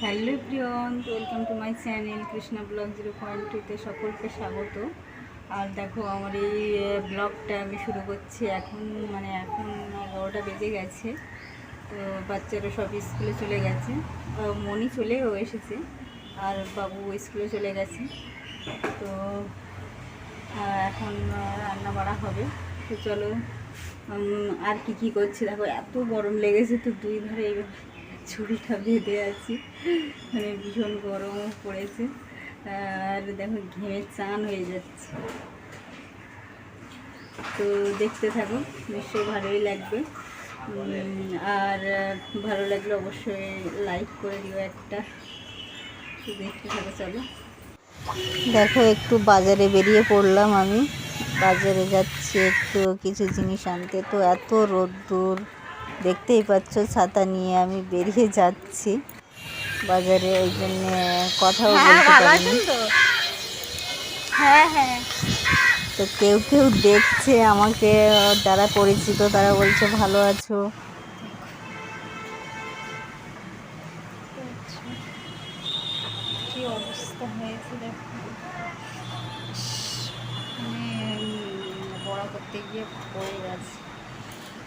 Hello Priyon welcome to my channel Krishna blog zero point টুতে সকলকে স্বাগত। আর দেখো আমার এই ব্লগটা আমি শুরু করছি এখন মানে এখন এগারোটা বেজে গেছে, তো বাচ্চারা সব স্কুলে চলে গেছে। মনি চলেও এসেছে, আর বাবু স্কুলে চলে গেছে। তো এখন রান্না বাড়া হবে। তো চলো আর কি কি করছি? দেখো এত গরম লেগেছে তো দুই ধারে এইভাবে ছুরিটা বেঁধে আছি। মানে ভীষণ গরম পড়েছে। আর দেখো ঘেমে চান হয়ে যাচ্ছে। তো দেখতে থাকো, নিশ্চয়ই ভালোই লাগবে। আর ভালো লাগলে অবশ্যই লাইক করে দিও একটা। দেখতে থাকো, চলো। দেখো, একটু বাজারে বেরিয়ে পড়লাম আমি। বাজারে যাচ্ছি একটু কিছু জিনিস আনতে। তো এত রোদ্দুর। দেখতেই পাচ্ছ ছাতা নিয়ে আমি বেরিয়ে যাচ্ছি। বাজারে ওই জন্যে কথাও বলতে পারিনি। হ্যাঁ হ্যাঁ। তো কেউ কেউ দেখছে আমাকে যারা পরিচিত তারা বলছে ভালো আছো? কি অবস্থা হয়েছে মানে বড়া করতে গিয়ে পড়ে গেছে।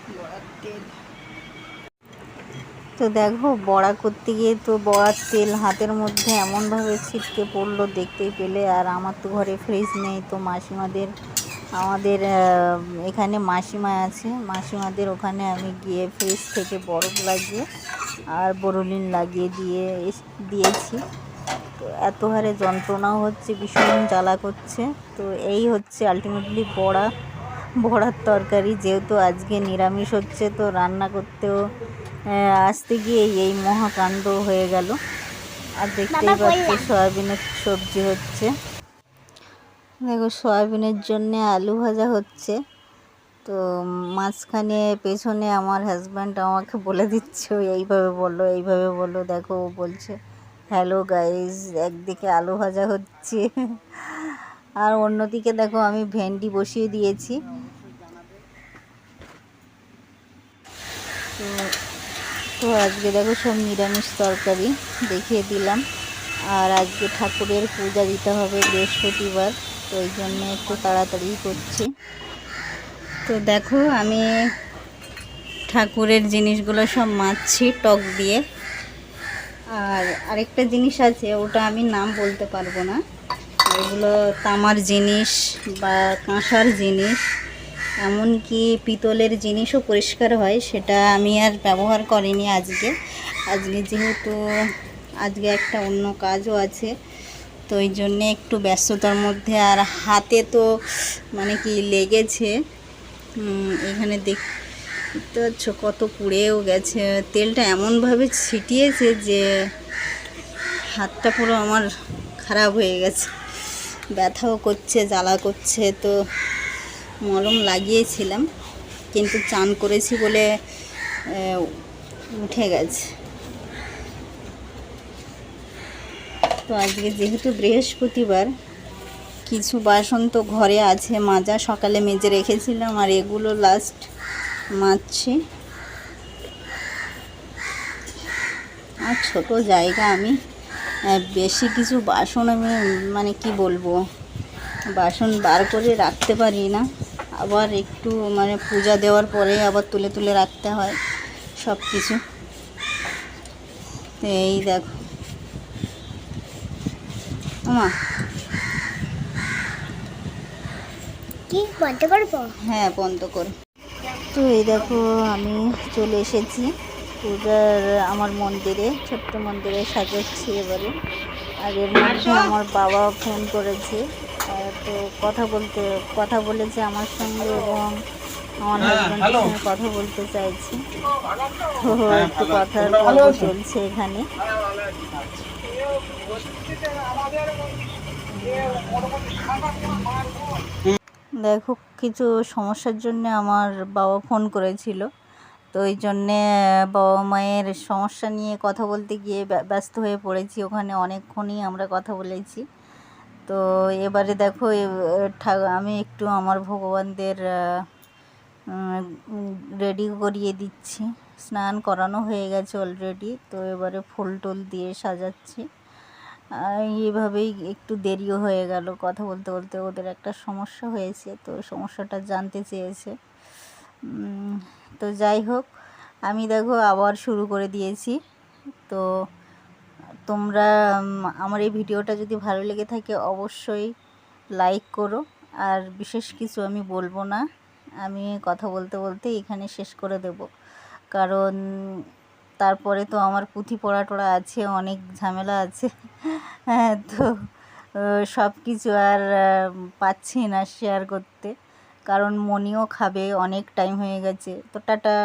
বড়ার তেল। তো দেখো, বড়া করতে গিয়ে তো বড়ার তেল হাতের মধ্যে এমনভাবে ছিটকে পড়ল দেখতেই পেলে। আর আমার তো ঘরে ফ্রিজ নেই, তো মাসিমাদের, আমাদের এখানে মাসিমা আছে। মাসিমাদের ওখানে আমি গিয়ে ফ্রিজ থেকে বরফ লাগিয়ে আর বরলিন লাগিয়ে দিয়ে দিয়েছি। তো এত হারে যন্ত্রণাও হচ্ছে, ভীষণ জ্বালা করছে। তো এই হচ্ছে আলটিমেটলি বড়া, বড়ার তরকারি। যেহেতু আজকে নিরামিষ হচ্ছে, তো রান্না করতেও আসতে গিয়ে এই মহাকাণ্ড হয়ে গেল। আর দেখতেই পাচ্ছি সয়াবিনের সবজি হচ্ছে। দেখো সয়াবিনের জন্য আলু ভাজা হচ্ছে। তো মাঝখানে পেছনে আমার হাজব্যান্ড আমাকে বলে দিচ্ছে এইভাবে বলো এইভাবে বলো। দেখো ও বলছে হ্যালো গাইজ একদিকে আলু ভাজা হচ্ছে। আর অন্যদিকে দেখো আমি ভেন্ডি বসিয়ে দিয়েছি। তো তো আজকে দেখো সব নিরামিষ তরকারি দেখিয়ে দিলাম। আর আজকে ঠাকুরের পূজা দিতে হবে বৃহস্পতিবার, তো ওই জন্য একটু তাড়াতাড়ি করছি। তো দেখো আমি ঠাকুরের জিনিসগুলো সব মাছি, টক দিয়ে। আর আরেকটা জিনিস আছে, ওটা আমি নাম বলতে পারব না। এগুলো তামার জিনিস বা কাঁসার জিনিস। এমনকি পিতলের জিনিসও পরিষ্কার হয়, সেটা আমি আর ব্যবহার করিনি আজকে। আজকে যেহেতু, আজকে একটা অন্য কাজও আছে, তো ওই জন্যে একটু ব্যস্ততার মধ্যে, আর হাতে তো মানে কি লেগেছে এখানে দেখ দেখতে পাচ্ছ কত পুড়েও গেছে। তেলটা এমনভাবে ছিটিয়েছে যে হাতটা পুরো আমার খারাপ হয়ে গেছে। ব্যথাও করছে, জ্বালা করছে, তো মলম লাগিয়েছিলাম, কিন্তু চান করেছি বলে উঠে গেছে। তো আজকে যেহেতু বৃহস্পতিবার, কিছু বাসন তো ঘরে আছে, মাজা সকালে মেজে রেখেছিলাম, আর এগুলো লাস্ট মাজছি। আর ছোট জায়গা আমি বেশি কিছু বাসন আমি মানে কি বলব, বাসন বার করে রাখতে পারি না। আবার একটু মানে পূজা দেওয়ার পরে আবার তুলে তুলে রাখতে হয় সব কিছু এই দেখো। মা কি? বলতে পারব হ্যাঁ বন্ধ করো। তো এই দেখো আমি চলে এসেছি। পূজার আমার মন্দিরে ছোট্ট মন্দিরে সাজাচ্ছি এবারে। আর এর মধ্যে আমার বাবা ফোন করেছে। তো কথা বলতে কথা বলেছে আমার সঙ্গে এবং আমার হাজব্যান্ডের সঙ্গে কথা বলতে চাইছি। তো একটু কথার পর্ব চলছে এখানে। দেখো কিছু সমস্যার জন্য আমার বাবা ফোন করেছিল। তো ওই জন্যে বাবা মায়ের সমস্যা নিয়ে কথা বলতে গিয়ে ব্য- ব্যস্ত হয়ে পড়েছি। ওখানে অনেকক্ষণই আমরা কথা বলেছি। তো এবারে দেখো আমি একটু আমার ভগবানদের রেডি করিয়ে দিচ্ছি। স্নান করানো হয়ে গেছে অলরেডি তো এবারে ফুল টুল দিয়ে সাজাচ্ছি। এইভাবেই একটু দেরিও হয়ে গেল, কথা বলতে বলতে ওদের একটা সমস্যা হয়েছে, তো সমস্যাটা জানতে চেয়েছে। তো যাই হোক, আমি দেখো আবার শুরু করে দিয়েছি। তো তোমরা আমার এই ভিডিওটা যদি ভালো লেগে থাকে অবশ্যই লাইক করো। আর বিশেষ কিছু আমি বলব না, আমি কথা বলতে বলতে এখানে শেষ করে দেব। কারণ তারপরে তো আমার পুঁথি পড়া টড়া আছে, অনেক ঝামেলা আছে। হ্যাঁ তো সব কিছু আর পাচ্ছি না শেয়ার করতে। কারণ মনিও খাবে, অনেক টাইম হয়ে গেছে। তো টাটা।